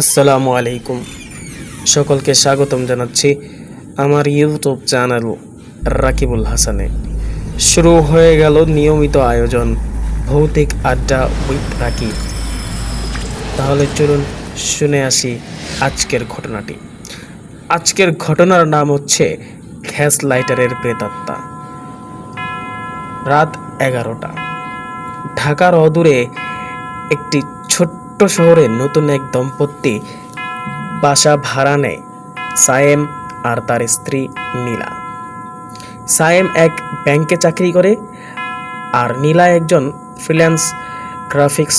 আসসালামু আলাইকুম। সকলকে স্বাগতম জানাচ্ছি আমার ইউটিউব চ্যানেল রাকিবুল হাসানে। শুরু হয়ে গেল নিয়মিত আয়োজন, ভৌতিক আড্ডা উইথ রাকিব। তাহলে চলুন শুনে আসি আজকের ঘটনাটি। আজকের ঘটনার নাম হচ্ছে গ্যাস লাইটারের প্রেতাত্মা। রাত এগারোটা। ঢাকার অদূরে একটি ছোট্ট শহরে নতুন এক দম্পতি বাসা ভাড়া নেয় সায়েম আর তার স্ত্রী নীলা। সায়েম এক ব্যাংকে চাকরি করে আর নীলা একজন ফ্রিল্যান্স গ্রাফিক্স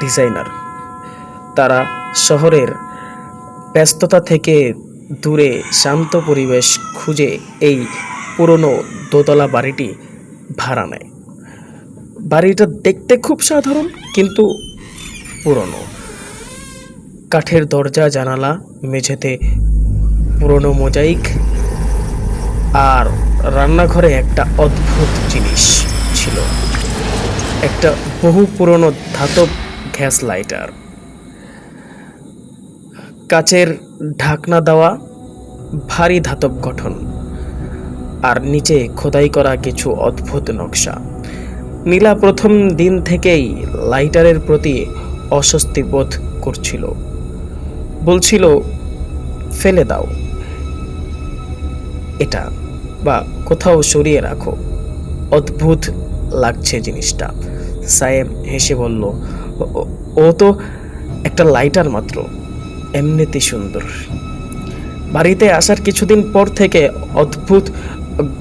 ডিজাইনার তারা শহরের ব্যস্ততা থেকে দূরে শান্ত পরিবেশ খুঁজে এই পুরনো দোতলা বাড়িটি ভাড়া নেয়। বাড়িটা দেখতে খুব সাধারণ, কিন্তু পুরনো। কাঠের দরজা, জানালা, মেঝেতে পুরনো মোজাইক আর রান্নাঘরে একটা অদ্ভুত জিনিস ছিল। একটা বহু পুরনো ধাতব গ্যাস লাইটার। কাচের ঢাকনা দেওয়া, ভারী ধাতব গঠন আর নিচে খোদাই করা কিছু অদ্ভুত নকশা। নীলা প্রথম দিন থেকেই লাইটারের প্রতি অস্বস্তি বোধ করছিল। বলছিল, ফেলে দাও। এটা, বা কোথাও সরিয়ে রাখো। অদ্ভুত লাগছে জিনিসটা। সায়েম হেসে বলল, "ও- তো একটা লাইটার মাত্র এমনিতে সুন্দর। বাড়িতে আসার কিছুদিন পর থেকে অদ্ভুত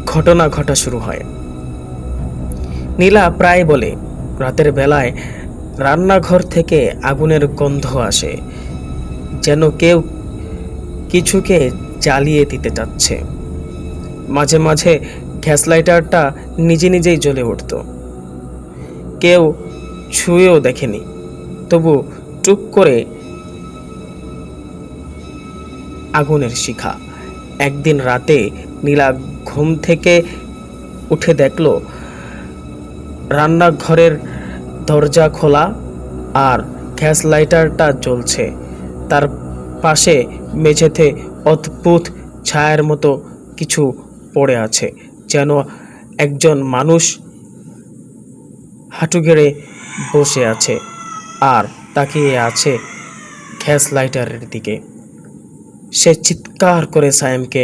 ঘটনা ঘটা শুরু হয়। নীলা প্রায় বলে, রাতের বেলায় রান্নাঘর থেকে আগুনের গন্ধ আসে, যেন কেউ কিছুকে জ্বালিয়ে দিতে চাচ্ছে। মাঝে মাঝে গ্যাস লাইটারটা নিজে নিজেই জ্বলে উঠত। কেউ ছুঁয়েও দেখেনি, তবু টুক করে আগুনের শিখা একদিন রাতে নীলা ঘুম থেকে উঠে দেখল, রান্নাঘরের দরজা খোলা আর গ্যাস লাইটারটা জ্বলছে। তার পাশে মেঝেতে অদ্ভুত ছায়ার মতো কিছু পড়ে আছে, যেন একজন মানুষ হাঁটু গেড়ে বসে আছে আর তাকিয়ে আছে গ্যাস লাইটারের দিকে। সে চিৎকার করে সায়েমকে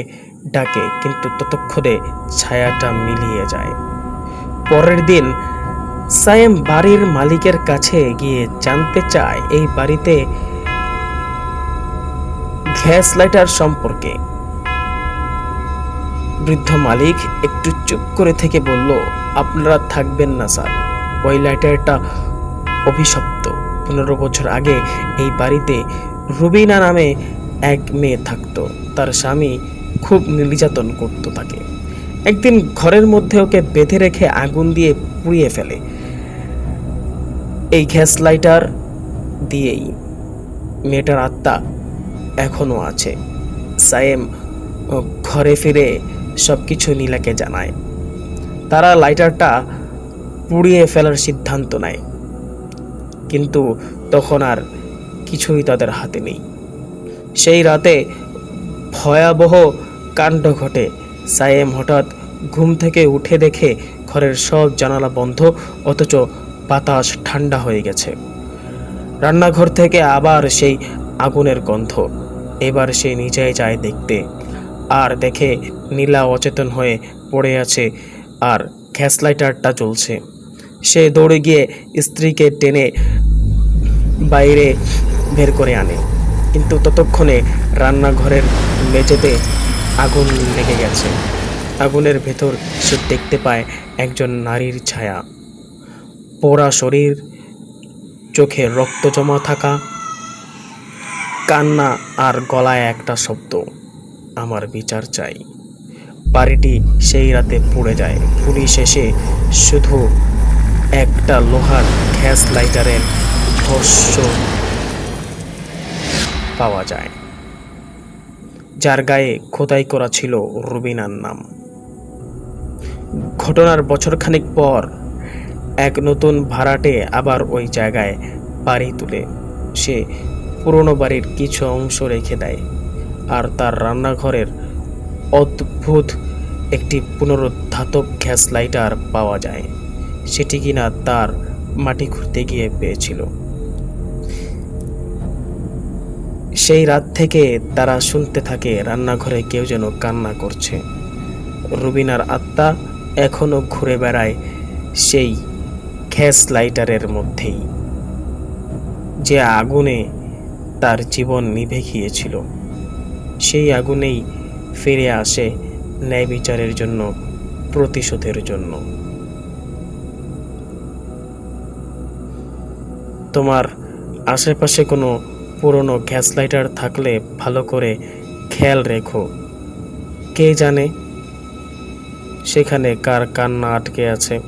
ডাকে, কিন্তু ততক্ষণে ছায়াটা মিলিয়ে যায়। পরের দিন সায়েম বাড়ির মালিকের কাছে গিয়ে জানতে চায় এই বাড়িতে গ্যাস লাইটার সম্পর্কে। বৃদ্ধ মালিক একটু চুপ করে থেকে বলল, আপনারা থাকবেন না স্যার। ওই লাইটারটা অভিশপ্ত। পনেরো বছর আগে এই বাড়িতে রুবিনা নামে এক মেয়ে থাকতো। তার স্বামী খুব নির্যাতন করতো তাকে। একদিন ঘরের মধ্যে ওকে বেঁধে রেখে আগুন দিয়ে পুড়িয়ে ফেলে। এই গ্যাস লাইটার দিয়েই মেয়েটার আত্মা এখনও আছে। সায়েম ঘরে ফিরে সব কিছু নীলাকে জানায়। তারা লাইটারটা পুড়িয়ে ফেলার সিদ্ধান্ত নেয়। কিন্তু তখন আর কিছুই তাদের হাতে নেই। সেই রাতে ভয়াবহ কাণ্ড ঘটে। সায়েম হঠাৎ ঘুম থেকে উঠে দেখে ঘরের সব জানালা বন্ধ, অথচ বাতাস ঠান্ডা হয়ে গেছে। রান্নাঘর থেকে আবার সেই আগুনের গন্ধ। এবার সে নিজেই যায় দেখতে। আর দেখে নীলা অচেতন হয়ে পড়ে আছে আর গ্যাস লাইটারটা চলছে সে দৌড়ে গিয়ে স্ত্রীকে টেনে বাইরে বের করে আনে। কিন্তু ততক্ষণে রান্নাঘরের মেঝেতে আগুন লেগে গেছে। আগুনের ভেতর সে দেখতে পায় একজন নারীর ছায়া। পোড়া শরীর, চোখে রক্ত জমা থাকা, কান্না আর গলায় একটা শব্দ। আমার বিচার চাই। বাড়িটি সেই রাতে পুড়ে যায়। পুলিশ এসে শুধু একটা লোহার গ্যাস লাইটারের ভস্য পাওয়া যায়, যার গায়ে খোদাই করা ছিল রুবিনার নাম। ঘটনার বছরখানেক পর এক নতুন ভাড়াটে আবার ওই জায়গায় বাড়ি তুলে। সে পুরনো বাড়ির কিছু অংশ রেখে দেয় আর তার রান্নাঘরের অদ্ভুত একটি পুনরুদ্ধাতব গ্যাস লাইটার পাওয়া যায়। সেটি কিনা তার মাটি খুঁড়তে গিয়ে পেয়েছিল। সেই রাত থেকে তারা শুনতে থাকে রান্নাঘরে কেউ যেন কান্না করছে। রুবিনার আত্মা এখনও ঘুরে বেড়ায় সেই গ্যাস লাইটারের মধ্যেই। যে আগুনে তার জীবন নিভে গিয়েছিল সেই আগুনেই ফিরে আসে ন্যায় বিচারের জন্য, প্রতিশোধের জন্য। তোমার আশেপাশে কোনো পুরনো গ্যাস লাইটার থাকলে ভালো করে খেয়াল রেখো। কে জানে সেখানে কার কান্না আটকে আছে।